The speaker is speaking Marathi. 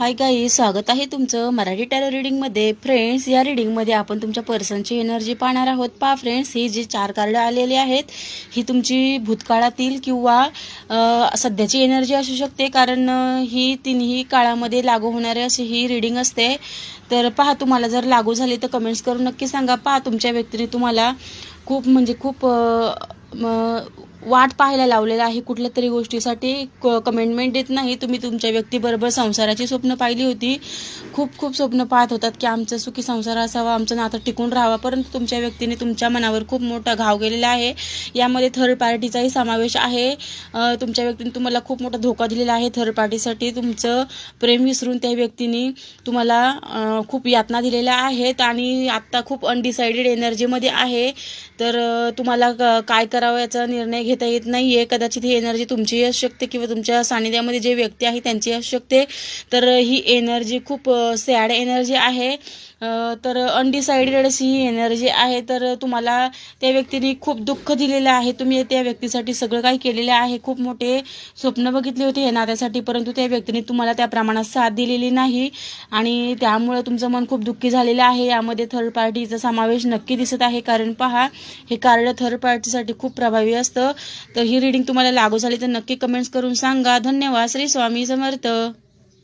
हाय गाई स्वागत आहे तुमचं मराठी टॅरो रिडिंगमध्ये फ्रेंड्स या रिडिंगमध्ये आपण तुमच्या पर्सनची एनर्जी पाहणार आहोत. पहा फ्रेंड्स ही जी चार कार्ड आलेली आहेत ही तुमची भूतकाळातील किंवा सध्याची एनर्जी असू शकते. कारण ही तिन्ही काळामध्ये लागू होणारी अशी ही रिडिंग असते. तर पहा तुम्हाला जर लागू झाली तर कमेंट्स करून नक्की सांगा. पहा तुमच्या व्यक्तीने तुम्हाला खूप म्हणजे खूप वाट पाहायला लावलेला आहे कुठल्या तरी गोष्टीसाठी कमेंटमेंट देत नाही. तुम्ही तुमच्या व्यक्तीबरोबर संसाराची स्वप्न पाहिली होती. खूप खूप स्वप्न पाहत होतात की आमचा सुखी संसार असावा आमचं नातं टिकून राहावा. परंतु तुमच्या व्यक्तीने तुमच्या मनावर खूप मोठा घाव गेलेला आहे. यामध्ये थर्ड पार्टीचाही समावेश आहे. तुमच्या व्यक्तीने तुम्हाला खूप मोठा धोका दिलेला आहे थर्ड पार्टीसाठी तुमचं प्रेम विसरून त्या व्यक्तीने तुम्हाला खूप यातना दिलेल्या आहेत आणि आत्ता खूप अनडिसाइडेड एनर्जीमध्ये आहे. तर तुम्हाला क- काय करावं याचा निर्णय घेता येत नाही आहे कदाचित ही एनर्जी तुमचीही असू शकते किंवा तुमच्या सानिध्यामध्ये जे व्यक्ती आहे त्यांची असू शकते तर ही एनर्जी खूप सॅड एनर्जी आहे. तर अनडिसाइडेड अशी ही एनर्जी आहे. तर तुम्हाला त्या व्यक्तीने खूप दुःख दिलेलं आहे. तुम्ही त्या व्यक्तीसाठी सगळं काही केलेलं आहे. खूप मोठे स्वप्न बघितले होते या नात्यासाठी परंतु त्या व्यक्तीने तुम्हाला त्या प्रमाणात साथ दिलेली नाही. आणि त्यामुळे तुमचं मन खूप दुःखी झालेलं आहे. यामध्ये थर्ड पार्टीचा समावेश नक्की दिसत आहे. कारण पहा हे कार्ड थर्ड पार्टीसाठी खूप प्रभावी असतं. तर ही रिडिंग तुम्हाला लागू झाली तर नक्की कमेंट्स करून सांगा. धन्यवाद. श्री स्वामी समर्थ.